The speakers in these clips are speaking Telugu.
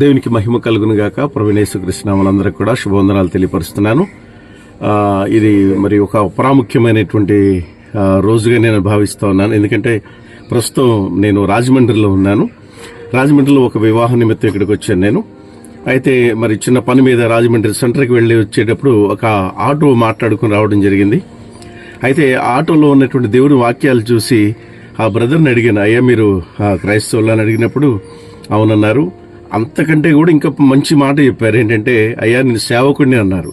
దేవునికి మహిమ కలుగును గాక. ప్రవీణేశ్వర కూడా శుభవందనాలు తెలియపరుస్తున్నాను. ఇది మరి ఒక ప్రాముఖ్యమైనటువంటి రోజుగా నేను భావిస్తూ ఉన్నాను. ఎందుకంటే ప్రస్తుతం నేను రాజమండ్రిలో ఉన్నాను. రాజమండ్రిలో ఒక వివాహ నిమిత్తం ఇక్కడికి వచ్చాను నేను. అయితే మరి చిన్న పని మీద రాజమండ్రి సెంటర్కి వెళ్ళి వచ్చేటప్పుడు ఒక ఆటో మాట్లాడుకుని రావడం జరిగింది. అయితే ఆ ఆటోలో ఉన్నటువంటి దేవుడి వాక్యాలు చూసి ఆ బ్రదర్ని అడిగాను అయ్యా మీరు ఆ క్రైస్తవులు అని అడిగినప్పుడు అవునన్నారు. అంతకంటే కూడా ఇంకా మంచి మాట చెప్పారు. ఏంటంటే అయ్యా నేను సేవకుడిని అన్నారు.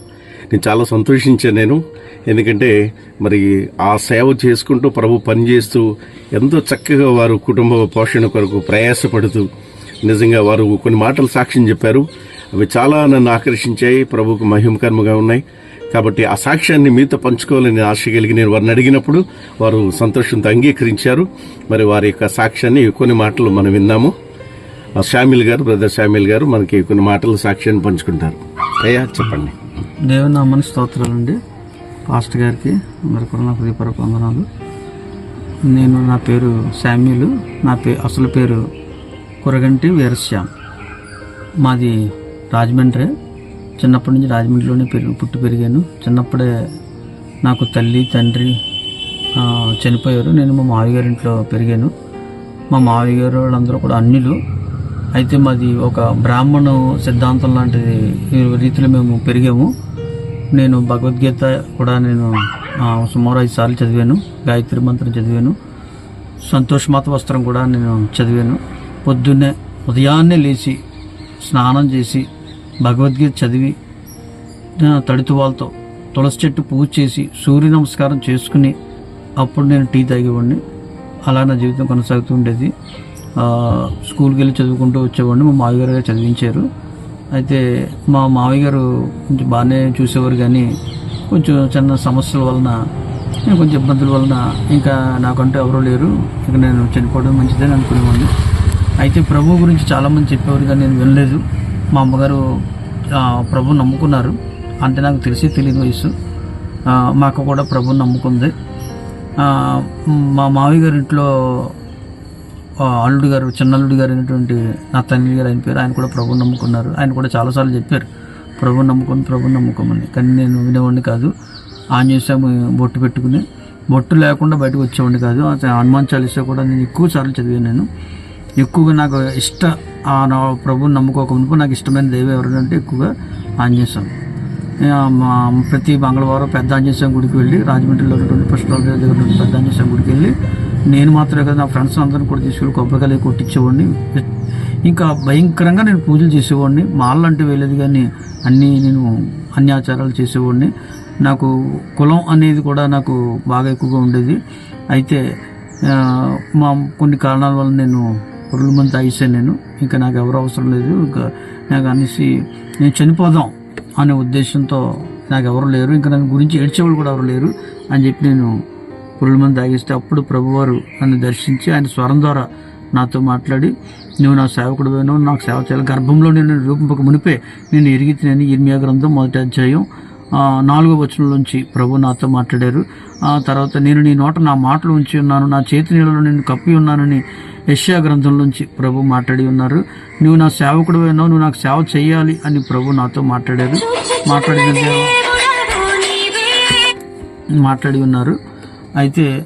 నేను చాలా సంతోషించాను నేను. ఎందుకంటే మరి ఆ సేవ చేసుకుంటూ ప్రభు పనిచేస్తూ ఎంతో చక్కగా వారు కుటుంబ పోషణ కొరకు ప్రయాసపడుతూ నిజంగా వారు కొన్ని మాటలు సాక్ష్యం చెప్పారు. అవి చాలా నన్ను ఆకర్షించాయి. ప్రభుకు మహిమకర్మగా ఉన్నాయి. కాబట్టి ఆ సాక్ష్యాన్ని మీతో పంచుకోవాలని ఆశ కలిగి నేను వారిని అడిగినప్పుడు వారు సంతోషంతో అంగీకరించారు. మరి వారి యొక్క సాక్ష్యాన్ని కొన్ని మాటలు మనం విన్నాము. శామిల్ గారు బ్రదర్ శామిల్ గారు మనకి కొన్ని మాటలు సాక్ష్యాన్ని పంచుకుంటారు. అయ్యా చెప్పండి. దేవుని నామని స్తోత్రాలండి. పాస్టర్ గారికి అందరు కూడా నా హృదయపూర్వక వందనాలు. నేను నా పేరు శామ్యులు నా పే అసలు పేరు కురగంటి వీరశ్యామ్. మాది రాజమండ్రి. చిన్నప్పటి నుంచి రాజమండ్రిలోనే పెరిగి పుట్టి పెరిగాను. చిన్నప్పుడే నాకు తల్లి తండ్రి చనిపోయారు. నేను మా మావయ్య గారి ఇంట్లో పెరిగాను. మా మావయ్య గారు వాళ్ళందరూ కూడా అన్యులు. అయితే మాది ఒక బ్రాహ్మణ సిద్ధాంతం లాంటిది రీతిలో మేము పెరిగాము. నేను భగవద్గీత కూడా నేను సుమారు ఐదు సార్లు చదివాను. గాయత్రి మంత్రం చదివాను. సంతోషమాత వస్త్రం కూడా నేను చదివాను. పొద్దున్నే ఉదయాన్నే లేచి స్నానం చేసి భగవద్గీత చదివి తడితువాలతో తులసి చెట్టు పూజ చేసి సూర్య నమస్కారం చేసుకుని అప్పుడు నేను టీ తాగేవాడిని. అలా నా జీవితం కొనసాగుతూ ఉండేది. స్కూల్కి వెళ్ళి చదువుకుంటూ వచ్చేవాడిని. మా మావయ్య గారు చదివించారు. అయితే మా మావయ్య గారు కొంచెం బాగానే చూసేవారు కానీ కొంచెం చిన్న సమస్యల వలన కొంచెం ఇబ్బందుల వలన ఇంకా నాకంటూ ఎవరూ లేరు. ఇక నేను చనిపోవడం మంచిదని అనుకునేవాడిని. అయితే ప్రభు గురించి చాలామంది చెప్పేవారు కానీ నేను వినలేదు. మా అమ్మగారు ప్రభు నమ్ముకున్నారు. అంటే నాకు తెలిసి తెలియని వయసు మాకు మా అక్క కూడా ప్రభు నమ్ముకుంది. మా మావయ్య గారి ఇంట్లో అల్లుడు గారు చిన్నల్లుడు గారు అయినటువంటి నా తండ్రి గారు ఆయన పేరు ఆయన కూడా ప్రభు నమ్ముకున్నారు. ఆయన కూడా చాలాసార్లు చెప్పారు ప్రభు నమ్ముకొని ప్రభు నమ్ముకోమని. కానీ నేను వినేవాడిని కాదు. ఆన్ స్వామి బొట్టు పెట్టుకుని బొట్టు లేకుండా బయటకు వచ్చేవాడిని కాదు. హనుమాన్ చాలీసా కూడా నేను ఎక్కువ సార్లు చదివాను నేను. ఎక్కువగా నాకు ఇష్ట ఆ నా ప్రభుని నమ్ముకోకముందు నాకు ఇష్టమైన దైవం ఎవరంటే ఎక్కువగా ఆంజనేయ ప్రతి మంగళవారం పెద్ద ఆంజనేయ గుడికి వెళ్ళి రాజమండ్రిలో ఉన్నటువంటి పుష్పాల దగ్గర పెద్ద ఆంజనేయ గుడికి వెళ్ళి నేను మాత్రమే కదా నా ఫ్రెండ్స్ అందరిని కూడా తీసుకెళ్ళి కొబ్బరికాయలు కొట్టించేవాడిని. ఇంకా భయంకరంగా నేను పూజలు చేసేవాడిని. మాల్ అంటే వెళ్ళేది కానీ అన్నీ నేను అన్ని ఆచారాలు చేసేవాడిని. నాకు కులం అనేది కూడా నాకు బాగా ఎక్కువగా ఉండేది. అయితే మా కొన్ని కారణాల వల్ల నేను పురుగుల మంది తాగిసాను నేను. ఇంకా నాకు ఎవరు అవసరం లేదు. ఇంకా నాకు అనేసి నేను చనిపోదాం అనే ఉద్దేశంతో నాకు ఎవరు లేరు. ఇంకా నన్ను గురించి ఏడ్చేవాళ్ళు కూడా ఎవరు లేరు అని చెప్పి నేను పురుగుల మంది తాగిస్తే అప్పుడు ప్రభువారు నన్ను దర్శించి ఆయన స్వరం ద్వారా నాతో మాట్లాడి నువ్వు నా సేవకుడు పోయినావు నాకు సేవ చేయాలి. గర్భంలో నేను రూపంపక మునిపే నేను ఎరిగి తినని ఇర్మియా గ్రంథం మొదటి అధ్యాయం నాలుగో వచనంలోంచి ప్రభు నాతో మాట్లాడారు. ఆ తర్వాత నేను నీ నోట నా మాటలు ఉంచి ఉన్నాను నా చేతి నీళ్ళలో నేను కప్పి ఉన్నానని యష్యా గ్రంథంలోంచి ప్రభు మాట్లాడి ఉన్నారు. నువ్వు నా సేవకుడు అయినావు నువ్వు నాకు సేవ చేయాలి అని ప్రభు నాతో మాట్లాడారు. మాట్లాడిన మాట్లాడి ఉన్నారు. అయితే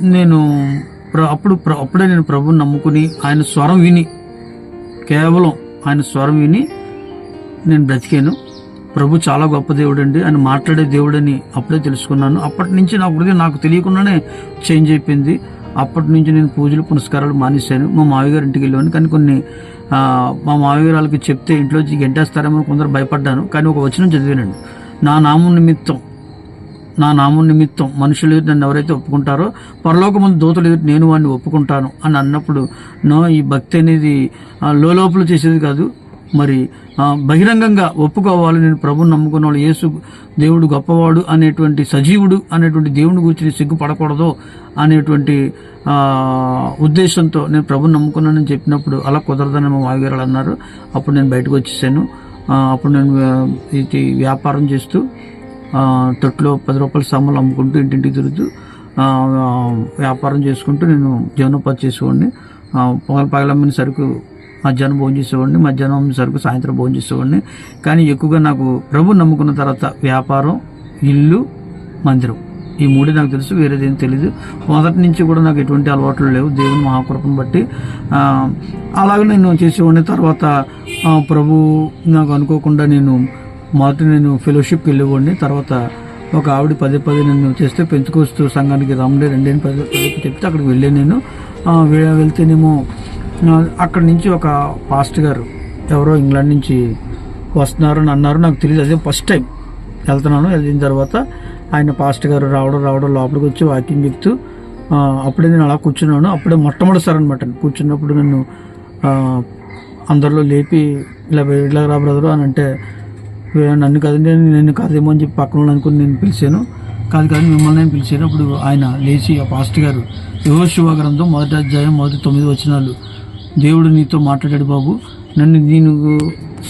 నేను ప్ర- అప్పుడు ప్ర- అప్పుడే నేను ప్రభుని నమ్ముకుని ఆయన స్వరం విని కేవలం ఆయన స్వరం విని నేను బ్రతికాను. ప్రభు చాలా గొప్ప దేవుడు అండి ఆయన మాట్లాడే దేవుడని అప్పుడే తెలుసుకున్నాను. అప్పటి నుంచి నా హృదయం నాకు తెలియకుండానే చేంజ్ అయిపోయింది. అప్పటి నుంచి నేను పూజలు పునస్కారాలు మానేశాను. మా మావిగారి ఇంటికి వెళ్ళాను. కానీ కొన్ని మా మావిగారు వాళ్ళకి చెప్తే ఇంట్లో గెంటేస్తారేమో కొందరు భయపడ్డాను. కానీ ఒక వచనం చదివానండి. నా నామం నిమిత్తం నా నామం నిమిత్తం మనుషులు నన్ను ఎవరైతే ఒప్పుకుంటారో పరలోకముందు దూతలు ఎదుట నేను వాడిని ఒప్పుకుంటాను అని అన్నప్పుడు నో ఈ భక్తి అనేది లోపల చేసేది కాదు. మరి బహిరంగంగా ఒప్పుకోవాలి నేను ప్రభుని నమ్ముకున్న వాళ్ళు యేసు దేవుడు గొప్పవాడు అనేటువంటి సజీవుడు అనేటువంటి దేవుని గురించి నేను సిగ్గుపడకూడదు అనేటువంటి ఉద్దేశంతో నేను ప్రభుని నమ్ముకున్నానని చెప్పినప్పుడు అలా కుదరదని మా మావిగారు అన్నారు. అప్పుడు నేను బయటకు వచ్చేసాను. అప్పుడు నేను ఇది వ్యాపారం చేస్తూ తొట్లో పది రూపాయల సామాన్లు అమ్ముకుంటూ ఇంటింటికి తిరుగుతూ వ్యాపారం చేసుకుంటూ నేను జీవనోపాధి చేసేవాడిని పగల పగలమ్మని సరుకు మధ్యాహ్నం భోజనం చేసేవాడిని మధ్యాహ్నం సరుకు సాయంత్రం భోజనం చేసేవాడిని. కానీ ఎక్కువగా నాకు ప్రభు నమ్ముకున్న తర్వాత వ్యాపారం ఇల్లు మందిరం. ఈ మూడే నాకు తెలుసు వేరేదేం తెలియదు మొదటి నుంచి కూడా నాకు ఎటువంటి అలవాట్లు లేవు. దేవుని మహాకృపను బట్టి అలాగే నేను చేసేవాడిని. తర్వాత ప్రభు నాకు అనుకోకుండా నేను మొదట నేను ఫెలోషిప్కి వెళ్ళేవాడిని. తర్వాత ఒక ఆవిడ పదే పదే నన్ను చేస్తే పెంచుకొస్తూ సంఘానికి రమ్మండి రెండు పది పదే పదే చెప్తే అక్కడికి వెళ్ళాను నేను. వెళ్తేనేమో అక్కడి నుంచి ఒక పాస్ట్ గారు ఎవరో ఇంగ్లాండ్ నుంచి వస్తున్నారు అని అన్నారు. నాకు తెలియదు అదే ఫస్ట్ టైం వెళ్తున్నాను. వెళ్ళిన తర్వాత ఆయన పాస్ట్ గారు రావడం రావడం లోపలికి వచ్చి వాకింగ్ చెప్తూ అప్పుడే నేను అలా కూర్చున్నాను. అప్పుడే మొట్టమొదటిసారి అనమాట కూర్చున్నప్పుడు నన్ను అందరిలో లేపి ఇలా వే- ఇలా రా బ్రదరు అని అంటే నన్ను కదండి నేను కాదేమో అని చెప్పి పక్కన అనుకుని నేను పిలిచాను. కాదు కాదు మిమ్మల్ని నేను పిలిచాను. అప్పుడు ఆయన లేచి ఆ పాస్ట్ గారు యువ గ్రంథం మొదటి అధ్యాయం మొదటి తొమ్మిది వచనాలు. దేవుడు నీతో మాట్లాడాడు బాబు. నన్ను నేను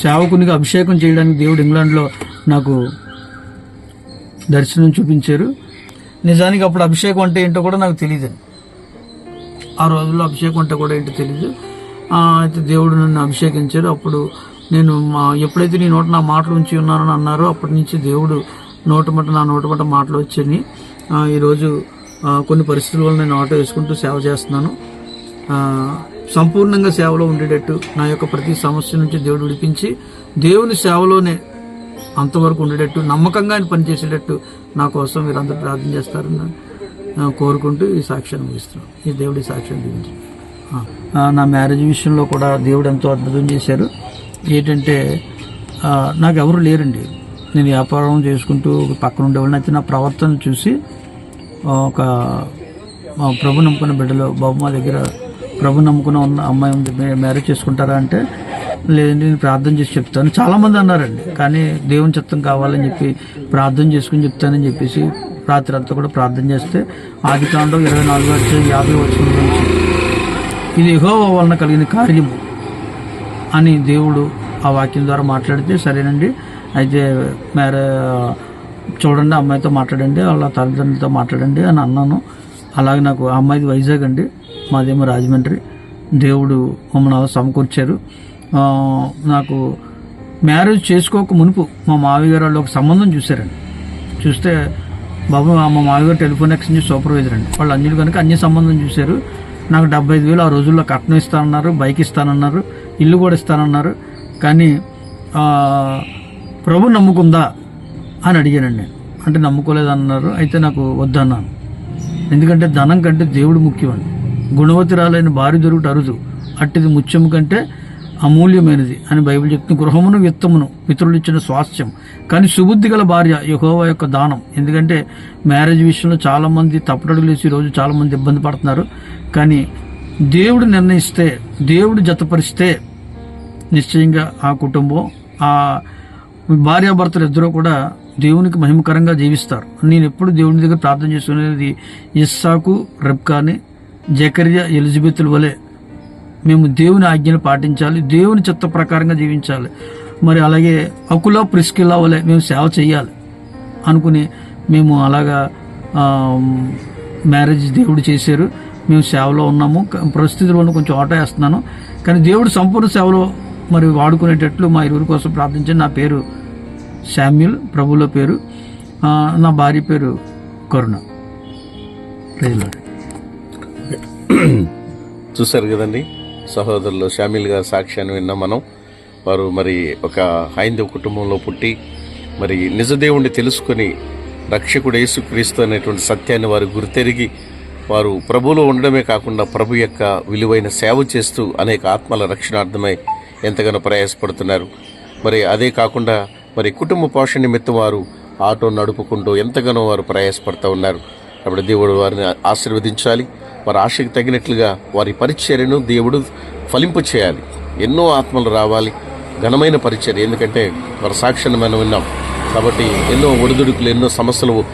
సేవకునిగా అభిషేకం చేయడానికి దేవుడు ఇంగ్లాండ్లో నాకు దర్శనం చూపించారు. నిజానికి అప్పుడు అభిషేకం అంటే ఏంటో కూడా నాకు తెలియదు ఆ రోజుల్లో అభిషేకం అంటే కూడా ఏంటో తెలియదు అయితే దేవుడు నన్ను అభిషేకించారు. అప్పుడు నేను మా ఎప్పుడైతే నీ నోట నా మాటలు ఉంచి ఉన్నానని అన్నారో అప్పటి నుంచి దేవుడు నోటమట నా నోటమట మాటలు వచ్చాయి ఈరోజు కొన్ని పరిస్థితుల వల్ల నేను ఆటో వేసుకుంటూ సేవ చేస్తున్నాను. సంపూర్ణంగా సేవలో ఉండేటట్టు నా యొక్క ప్రతి సమస్య నుంచి దేవుడు విడిపించి దేవుని సేవలోనే అంతవరకు ఉండేటట్టు నమ్మకంగా ఆయన పనిచేసేటట్టు నా కోసం మీరందరూ ప్రార్థన చేస్తారని కోరుకుంటూ ఈ సాక్ష్యాన్ని ముగిస్తున్నాను. ఈ దేవుడి సాక్ష్యం దీవించి నా మ్యారేజ్ విషయంలో కూడా దేవుడు ఎంతో అద్భుతం చేశారు. ఏంటంటే నాకు ఎవరు లేరండి. నేను వ్యాపారం చేసుకుంటూ పక్కన ఉండేవాళ్ళని అయితే నా ప్రవర్తన చూసి ఒక మా ప్రభు నమ్ముకున్న బిడ్డలు బాబు మా దగ్గర ప్రభు నమ్ముకున్న ఉన్న అమ్మాయి ఉంది మ్యారేజ్ చేసుకుంటారా? అంటే లేదండి నేను ప్రార్థన చేసి చెప్తాను. చాలామంది అన్నారండి. కానీ దేవుని చిత్తం కావాలని చెప్పి ప్రార్థన చేసుకుని చెప్తానని చెప్పేసి రాత్రి అంతా కూడా ప్రార్థన చేస్తే ఆది కాండం ఇరవై నాలుగు వచ్చే యాభై వచ్చిన ఇది యెహోవా వలన కలిగిన కార్యము. అని దేవుడు ఆ వాక్యం ద్వారా మాట్లాడితే సరేనండి. అయితే మరి చూడండి అమ్మాయితో మాట్లాడండి వాళ్ళ తల్లిదండ్రులతో మాట్లాడండి అని అన్నాను. అలాగే నాకు ఆ అమ్మాయిది వైజాగ్ అండి మాదేమో రాజమండ్రి. దేవుడు మమ్మల్ని అలా సమకూర్చారు. నాకు మ్యారేజ్ చేసుకోక మునుపు మా మావిగారు వాళ్ళు ఒక సంబంధం చూశారండి. చూస్తే బాబు మా మావిగారు టెలిఫోన్ ఎక్స్చేంజ్ సూపర్వైజర్ అండి. వాళ్ళు అంజలి కనుక అన్ని సంబంధం చూశారు. నాకు డెబ్బై ఐదు వేలు ఆ రోజుల్లో కట్నం ఇస్తానన్నారు బైక్ ఇస్తానన్నారు. ఇల్లు కూడా ఇస్తానన్నారు. కానీ ప్రభు నమ్ముకుందా అని అడిగానండి. నేను అంటే నమ్ముకోలేదన్నారు. అయితే నాకు వద్దన్నాను. ఎందుకంటే ధనం కంటే దేవుడు ముఖ్యమండి. గుణవతిరాలైన భార్య దొరుకుట అరుదు. అట్టిది ముత్యము కంటే అమూల్యమైనది అని బైబిల్ చెప్తుంది. గృహమును విత్తమును మిత్రులు ఇచ్చిన స్వాస్థ్యం. కానీ సుబుద్ధి గల భార్య యహోవా యొక్క దానం. ఎందుకంటే మ్యారేజ్ విషయంలో చాలామంది తప్పటడుగులు వేసి ఈరోజు చాలామంది ఇబ్బంది పడుతున్నారు. కానీ దేవుడు నిర్ణయిస్తే దేవుడు జతపరిస్తే నిశ్చయంగా ఆ కుటుంబం ఆ భార్యాభర్తలు ఇద్దరూ కూడా దేవునికి మహిమకరంగా జీవిస్తారు. నేను ఎప్పుడు దేవుని దగ్గర ప్రార్థన చేసుకునేది ఇస్సాకు రెబ్కాని జకరియా ఎలిజబెత్ల వలె. మేము దేవుని ఆజ్ఞను పాటించాలి దేవుని చిత్త ప్రకారంగా జీవించాలి. మరి అలాగే అకుల ప్రిస్కిలా వలె మేము సేవ చేయాలి అనుకుని మేము అలాగా మ్యారేజ్ దేవుడు చేశారు. మేము సేవలో ఉన్నాము. క- కొంచెం ఆట వేస్తున్నాను. కానీ దేవుడు సంపూర్ణ సేవలో మరి వాడుకునేటట్లు మా ఇరువురి కోసం ప్రార్థించండి. నా పేరు శామ్యుల్ ప్రభుల పేరు. నా భార్య పేరు కరుణ. చూశారు కదండి సహోదరులు షామిల్ గారి సాక్ష్యాన్ని విన్నాం మనం. వారు మరి ఒక హైందవ కుటుంబంలో పుట్టి మరి నిజదేవుణ్ణి తెలుసుకొని రక్షకుడు యేసుక్రీస్తు అనేటువంటి సత్యాన్ని వారు గుర్తెరిగి వారు ప్రభులో ఉండడమే కాకుండా ప్రభు యొక్క విలువైన సేవ చేస్తూ అనేక ఆత్మల రక్షణార్థమై ఎంతగానో ప్రయాసపడుతున్నారు. మరి అదే కాకుండా మరి కుటుంబ పోషణ నిమిత్తం వారు ఆటో నడుపుకుంటూ ఎంతగానో వారు ప్రయాసపడుతూ ఉన్నారు. అప్పుడు దేవుడు వారిని ఆశీర్వదించాలి. వారి ఆశకు తగినట్లుగా వారి పరిచర్యను దేవుడు ఫలింపు చేయాలి. ఎన్నో ఆత్మలు రావాలి. ఘనమైన పరిచర్య. ఎందుకంటే వారి సాక్ష్యాన్ని మనం విన్నాం. కాబట్టి ఎన్నో ఒడిదుడుకులు ఎన్నో సమస్యలు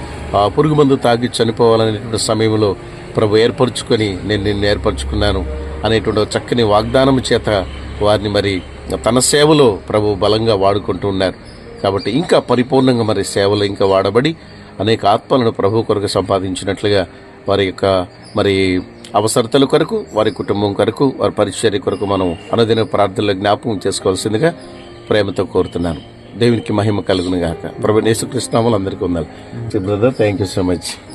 పురుగు మందు తాగి చనిపోవాలనేటువంటి సమయంలో ప్రభు ఏర్పరచుకొని నేను నిన్ను ఏర్పరచుకున్నాను అనేటువంటి చక్కని వాగ్దానం చేత వారిని మరి తన సేవలో ప్రభు బలంగా వాడుకుంటూ ఉన్నారు. కాబట్టి ఇంకా పరిపూర్ణంగా మరి సేవలు ఇంకా వాడబడి అనేక ఆత్మలను ప్రభు కొరకు సంపాదించినట్లుగా వారి యొక్క మరి అవసరతల కొరకు వారి కుటుంబం కొరకు వారి పరిచర్య కొరకు మనం అనుదిన ప్రార్థనలో జ్ఞాపకం చేసుకోవాల్సిందిగా ప్రేమతో కోరుతున్నాను. దేవునికి మహిమ కలుగునుగాక. ప్రభు యేసుకృష్ణాములు అందరికీ ఉండాలి brother thank you so much